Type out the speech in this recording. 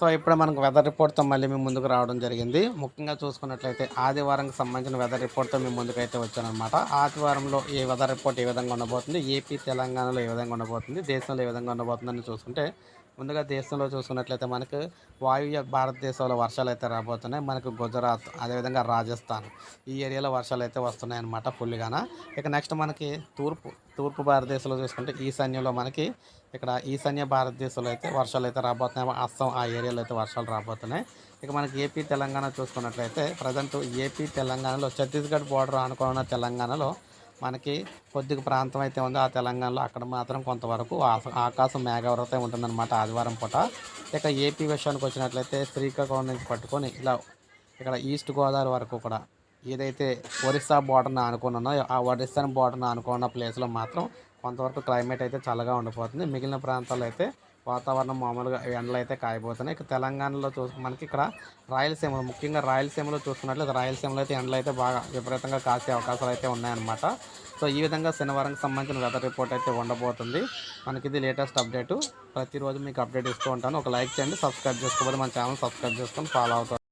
So ఇప్పుడే మనకు weather రిపోర్ట్తో మళ్ళీ మేము ముందుకు రావడం జరిగింది. ముఖ్యంగా చూసుకున్నట్లయితే ఆదివారంకి సంబంధించిన వెదర్ రిపోర్ట్తో మేము ముందుకైతే వచ్చానమాట ఆదివారంలో ఏ వెదర్ రిపోర్ట్ ఏ విధంగా ఉండబోతుంది? ఏపీ తెలంగాణలో ఏ విధంగా ఉండబోతుంది? దేశంలో ఏ విధంగా ఉండబోతుందని చూసుకుంటే ముందుగా దేశంలో చూసుకున్నట్లయితే మనకు వాయువ్య భారతదేశంలో వర్షాలు అయితే రాబోతున్నాయి. మనకు గుజరాత్ అదేవిధంగా రాజస్థాన్ ఈ ఏరియాలో వర్షాలు అయితే వస్తున్నాయి అన్నమాట ఫుల్గాన ఇక నెక్స్ట్ మనకి తూర్పు తూర్పు భారతదేశంలో చూసుకుంటే ఈశాన్యంలో మనకి ఇక్కడ ఈశాన్య భారతదేశంలో అయితే వర్షాలు అయితే రాబోతున్నాయి. అస్సాం ఆ ఏరియాలో అయితే వర్షాలు రాబోతున్నాయి. ఇక మనకి ఏపీ తెలంగాణ చూసుకున్నట్లయితే ప్రజెంట్ ఏపీ తెలంగాణలో ఛత్తీస్గఢ్ బోర్డర్ అనుకున్న తెలంగాణలో మనకి కొద్దిగా ప్రాంతం అయితే ఉందో. ఆ తెలంగాణలో అక్కడ మాత్రం కొంతవరకు ఆకాశం మేఘవరత ఉంటుందన్నమాట ఆదివారం పూట. ఇక ఏపీ విషయానికి వచ్చినట్లయితే శ్రీకాకుళం నుంచి పట్టుకొని ఇలా ఇక్కడ ఈస్ట్ గోదావరి వరకు కూడా ఏదైతే ఒరిస్సా బోర్డర్ని అనుకున్నానో ఆ ఒరిస్సాని బోర్డర్ని అనుకున్న ప్లేస్లో మాత్రం కొంతవరకు క్లైమేట్ అయితే చల్లగా ఉండిపోతుంది. మిగిలిన ప్రాంతాల్లో అయితే వాతావరణం మామూలుగా ఎండలు అయితే కాయబోతున్నాయి. ఇక తెలంగాణలో చూసు మనకి ఇక్కడ రాయలసీమలో ముఖ్యంగా రాయలసీమలో చూసుకున్నట్లయితే రాయలసీమలో అయితే ఎండలు అయితే బాగా విపరీతంగా కాసే అవకాశాలు అయితే ఉన్నాయన్నమాట. సో ఈ విధంగా శనివారంకి సంబంధించిన వెదర్ రిపోర్ట్ అయితే ఉండబోతుంది. మనకి ఇది లేటెస్ట్ అప్డేట్ ప్రతిరోజు మీకు అప్డేట్ ఇస్తూ ఉంటాను. ఒక లైక్ చేయండి సబ్స్క్రైబ్ చేసుకోవాలి మన ఛానల్ సబ్స్క్రైబ్ చేసుకొని ఫాలో అవుతారు.